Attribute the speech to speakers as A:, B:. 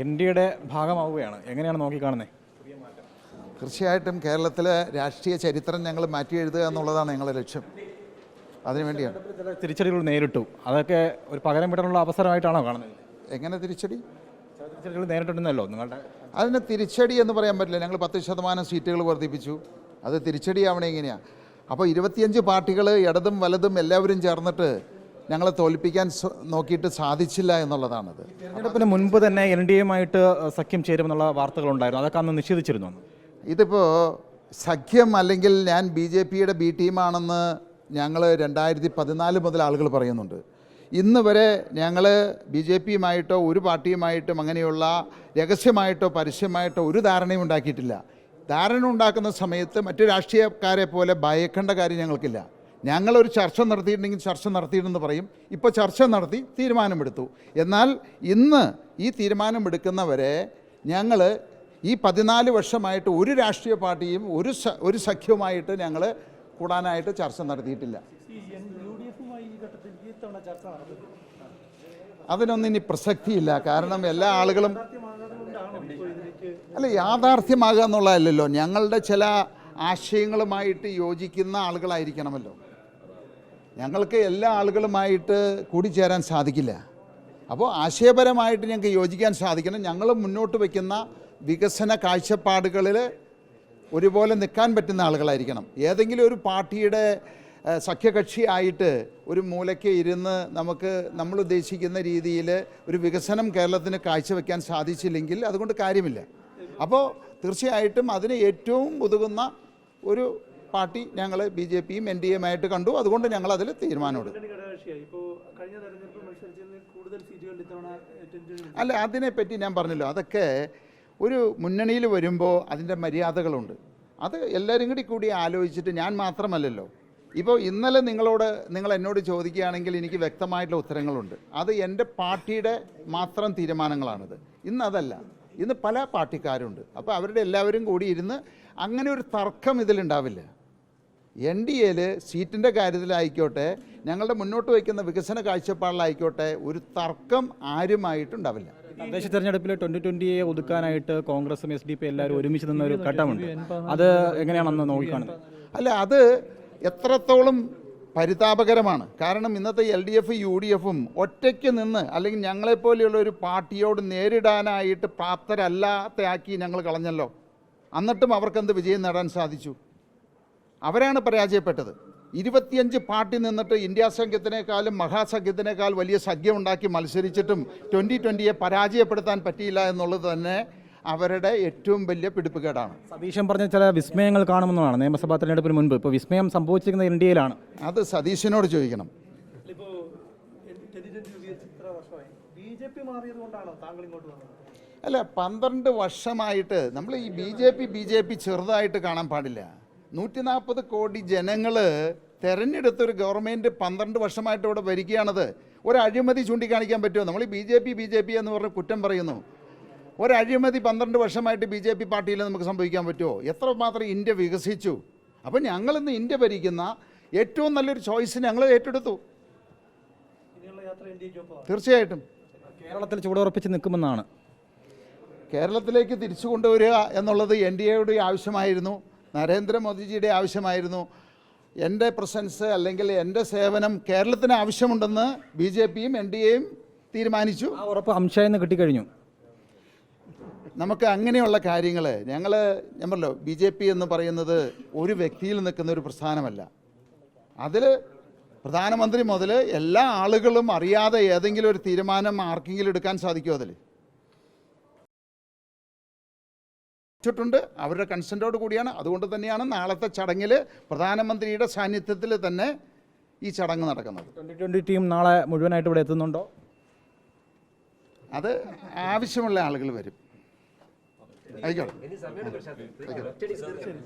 A: N ഡിയുടെ ഭാഗമാവുകയാണ്. എങ്ങനെയാണ് നോക്കിക്കാണുന്നത്
B: തീർച്ചയായിട്ടും കേരളത്തിലെ രാഷ്ട്രീയ ചരിത്രം ഞങ്ങൾ മാറ്റി എഴുതുക എന്നുള്ളതാണ് ഞങ്ങളുടെ ലക്ഷ്യം. അതിനുവേണ്ടിയാണ്
A: ചില തിരിച്ചടികൾ നേരിട്ടു. അതൊക്കെ ഒരു പകരം വിടാനുള്ള അവസരമായിട്ടാണോ കാണുന്നത്?
B: എങ്ങനെ തിരിച്ചടി?
A: തിരിച്ചടികൾ നേരിട്ടുണ്ടെന്നല്ലോ നിങ്ങളുടെ.
B: അതിന് തിരിച്ചടി എന്ന് പറയാൻ പറ്റില്ല. ഞങ്ങൾ പത്ത് ശതമാനം സീറ്റുകൾ വർദ്ധിപ്പിച്ചു. അത് തിരിച്ചടിയാവണേ എങ്ങനെയാണ് അപ്പോൾ ഇരുപത്തിയഞ്ച് പാർട്ടികൾ ഇടതും വലതും എല്ലാവരും ചേർന്നിട്ട് ഞങ്ങളെ തോൽപ്പിക്കാൻ നോക്കിയിട്ട് സാധിച്ചില്ല എന്നുള്ളതാണത്.
A: തിരഞ്ഞെടുപ്പിന് മുൻപ് തന്നെ എൻ ഡി എമായിട്ട് സഖ്യം ചേരുമെന്നുള്ള വാർത്തകളുണ്ടായിരുന്നു. അതൊക്കെ അന്ന് നിഷേധിച്ചിരുന്നു
B: ഇതിപ്പോൾ സഖ്യം അല്ലെങ്കിൽ ഞാൻ ബി ജെ പിയുടെ ബി ടീമാണെന്ന് ഞങ്ങൾ രണ്ടായിരത്തി പതിനാല് മുതൽ ആളുകൾ പറയുന്നുണ്ട്. ഇന്ന് വരെ ഞങ്ങൾ ബി ജെ പിയുമായിട്ടോ ഒരു പാർട്ടിയുമായിട്ടും അങ്ങനെയുള്ള രഹസ്യമായിട്ടോ പരസ്യമായിട്ടോ ഒരു ധാരണയും ഉണ്ടാക്കിയിട്ടില്ല. ധാരണ ഉണ്ടാക്കുന്ന സമയത്ത് മറ്റു രാഷ്ട്രീയക്കാരെ പോലെ ഭയക്കേണ്ട കാര്യം ഞങ്ങൾക്കില്ല. ഞങ്ങളൊരു ചർച്ച നടത്തിയിട്ടുണ്ടെങ്കിൽ ചർച്ച നടത്തിയിട്ടെന്ന് പറയും. ഇപ്പോൾ ചർച്ച നടത്തി തീരുമാനമെടുത്തു. എന്നാൽ ഇന്ന് ഈ തീരുമാനമെടുക്കുന്നവരെ ഞങ്ങൾ ഈ പതിനാല് വർഷമായിട്ട് ഒരു രാഷ്ട്രീയ പാർട്ടിയും ഒരു ഒരു സഖ്യവുമായിട്ട് ഞങ്ങൾ കൂടാനായിട്ട് ചർച്ച നടത്തിയിട്ടില്ല. അതിനൊന്നും ഇനി പ്രസക്തിയില്ല. കാരണം എല്ലാ ആളുകളും അല്ല യാഥാർത്ഥ്യമാകുക എന്നുള്ളതല്ലല്ലോ ഞങ്ങളുടെ ചില ആശയങ്ങളുമായിട്ട് യോജിക്കുന്ന ആളുകളായിരിക്കണമല്ലോ. ഞങ്ങൾക്ക് എല്ലാ ആളുകളുമായിട്ട് കൂടിച്ചേരാൻ സാധിക്കില്ല. അപ്പോൾ ആശയപരമായിട്ട് ഞങ്ങൾക്ക് യോജിക്കാൻ സാധിക്കണം. ഞങ്ങൾ മുന്നോട്ട് വയ്ക്കുന്ന വികസന കാഴ്ചപ്പാടുകളിൽ ഒരുപോലെ നിൽക്കാൻ പറ്റുന്ന ആളുകളായിരിക്കണം. ഏതെങ്കിലും ഒരു പാർട്ടിയുടെ സഖ്യകക്ഷി സഖ്യകക്ഷിയായിട്ട് ഒരു മൂലയ്ക്ക് ഇരുന്ന് നമുക്ക് നമ്മൾ ഉദ്ദേശിക്കുന്ന രീതിയിൽ ഒരു വികസനം കേരളത്തിന് കാഴ്ചവെക്കാൻ സാധിച്ചില്ലെങ്കിൽ അതുകൊണ്ട് കാര്യമില്ല. അപ്പോൾ തീർച്ചയായിട്ടും അതിന് ഏറ്റവും ഉതകുന്ന ഒരു പാർട്ടി ഞങ്ങൾ ബി ജെ പിയും എൻ ഡി എമായിട്ട് കണ്ടു. അതുകൊണ്ട് ഞങ്ങൾ അതിൽ
C: ടെൻഷൻ
B: അല്ല അതിനെപ്പറ്റി ഞാൻ പറഞ്ഞല്ലോ. അതൊക്കെ ഒരു മുന്നണിയിൽ വരുമ്പോൾ അതിന്റെ മര്യാദകളുണ്ട്. അത് എല്ലാവരും കൂടി കൂടി ആലോചിച്ചിട്ട് ഞാൻ മാത്രമല്ലല്ലോ. ഇപ്പോൾ ഇന്നലെ നിങ്ങളോട് നിങ്ങൾ എന്നോട് ചോദിക്കുകയാണെങ്കിൽ എനിക്ക് വ്യക്തമായിട്ടുള്ള ഉത്തരങ്ങളുണ്ട്. അത് എന്റെ പാർട്ടിയുടെ മാത്രം തീരുമാനങ്ങളാണിത്. ഇന്ന് അതല്ല. ഇന്ന് പല പാർട്ടിക്കാരുണ്ട്. അപ്പോൾ അവരുടെ എല്ലാവരും കൂടി ഇരുന്ന് അങ്ങനെ ഒരു തർക്കം ഇതിലുണ്ടാവില്ല. എൻ ഡി എയിൽ സീറ്റിന്റെ കാര്യത്തിലായിക്കോട്ടെ ഞങ്ങളുടെ മുന്നോട്ട് വയ്ക്കുന്ന വികസന കാഴ്ചപ്പാടിലായിക്കോട്ടെ ഒരു തർക്കം ആരുമായിട്ടുണ്ടാവില്ല.
A: തദ്ദേശ തെരഞ്ഞെടുപ്പിൽ ട്വന്റി ട്വന്റിയെ ഒതുക്കാനായിട്ട് കോൺഗ്രസും എസ് ഡി പി എല്ലാവരും ഒരുമിച്ച് നിന്ന ഒരു ഘട്ടമുണ്ട്. അത് എങ്ങനെയാണെന്ന് നോക്കിക്കാണുന്നത്?
B: അല്ല അത് എത്രത്തോളം പരിതാപകരമാണ്. കാരണം ഇന്നത്തെ L D F U D എഫും ഒറ്റയ്ക്ക് നിന്ന് അല്ലെങ്കിൽ ഞങ്ങളെപ്പോലെയുള്ള ഒരു പാർട്ടിയോട് നേരിടാനായിട്ട് പ്രാപ്തരല്ലാത്തയാക്കി ഞങ്ങൾ കളഞ്ഞല്ലോ. എന്നിട്ടും അവർക്കെന്ത് വിജയം നേടാൻ സാധിച്ചു? അവരാണ് പരാജയപ്പെട്ടത്. ഇരുപത്തിയഞ്ച് പാർട്ടി നിന്നിട്ട് ഇന്ത്യ സംഘത്തിനേക്കാളും മഹാസഖ്യത്തിനേക്കാൾ വലിയ സഖ്യം ഉണ്ടാക്കി മത്സരിച്ചിട്ടും ട്വന്റി ട്വന്റിയെ പരാജയപ്പെടുത്താൻ പറ്റിയില്ല എന്നുള്ളത് തന്നെ അവരുടെ ഏറ്റവും വലിയ പിടിപ്പുകേടാണ്.
A: സതീശൻ പറഞ്ഞ ചില വിസ്മയങ്ങൾ കാണുമെന്നാണ് നിയമസഭാ തെരഞ്ഞെടുപ്പിന് മുൻപ് ഇപ്പോൾ വിസ്മയം സംഭവിച്ചിരിക്കുന്ന ഇന്ത്യയിലാണ്. ഡി എയിലാണ്
B: അത് സതീശനോട് ചോദിക്കണം. അല്ല പന്ത്രണ്ട് വർഷമായിട്ട് നമ്മൾ ഈ B J P B J P ചെറുതായിട്ട് കാണാൻ പാടില്ല. നൂറ്റി നാൽപ്പത് കോടി ജനങ്ങൾ തെരഞ്ഞെടുത്തൊരു ഗവൺമെന്റ് പന്ത്രണ്ട് വർഷമായിട്ട് ഇവിടെ ഭരിക്കുകയാണത്. ഒരഴിമതി ചൂണ്ടിക്കാണിക്കാൻ പറ്റുമോ? നമ്മൾ ഈ B J P B J P എന്ന് പറഞ്ഞ് കുറ്റം പറയുന്നു. ഒരഴിമതി പന്ത്രണ്ട് വർഷമായിട്ട് ബി ജെ പി പാർട്ടിയിൽ നമുക്ക് സംഭവിക്കാൻ പറ്റുമോ? എത്രമാത്രം ഇന്ത്യ വികസിച്ചു. അപ്പോൾ ഞങ്ങളിന്ന് ഇന്ത്യ ഭരിക്കുന്ന ഏറ്റവും നല്ലൊരു ചോയ്സ് ഞങ്ങൾ ഏറ്റെടുത്തു. തീർച്ചയായിട്ടും.
A: കേരളത്തിൽ ചൂടുറപ്പിച്ച് നിൽക്കുമെന്നാണ്.
B: കേരളത്തിലേക്ക് തിരിച്ചു കൊണ്ടുവരിക എന്നുള്ളത് എൻ ഡി എയുടെ ആവശ്യമായിരുന്നു. നരേന്ദ്രമോദിജിയുടെ ആവശ്യമായിരുന്നു. എന്റെ പ്രസൻസ് അല്ലെങ്കിൽ എന്റെ സേവനം കേരളത്തിന് ആവശ്യമുണ്ടെന്ന് ബി ജെ പിയും എൻ ഡി എയും തീരുമാനിച്ചു.
A: ഉറപ്പ് അംശയെന്ന് കിട്ടിക്കഴിഞ്ഞു.
B: നമുക്ക് അങ്ങനെയുള്ള കാര്യങ്ങൾ ഞങ്ങൾ ഞാൻ പറഞ്ഞല്ലോ ബി ജെ പി എന്ന് പറയുന്നത് ഒരു വ്യക്തിയിൽ നിൽക്കുന്ന ഒരു പ്രസ്ഥാനമല്ല. അതിൽ പ്രധാനമന്ത്രി മുതൽ എല്ലാ ആളുകളും അറിയാതെ ഏതെങ്കിലും ഒരു തീരുമാനം ആർക്കെങ്കിലും എടുക്കാൻ സാധിക്കുമോ അതിൽ ിട്ടുണ്ട് അവരുടെ കൺസെന്റോട് കൂടിയാണ്. അതുകൊണ്ട് തന്നെയാണ് നാളത്തെ ചടങ്ങിൽ പ്രധാനമന്ത്രിയുടെ സാന്നിധ്യത്തിൽ തന്നെ ഈ ചടങ്ങ് നടക്കുന്നത്.
A: ട്വന്റി ട്വന്റി ടീം നാളെ മുഴുവനായിട്ട് ഇവിടെ എത്തുന്നുണ്ടോ?
B: അത് ആവശ്യമുള്ള ആളുകൾ വരും. ആയിക്കോട്ടെ. ആയിക്കോട്ടെ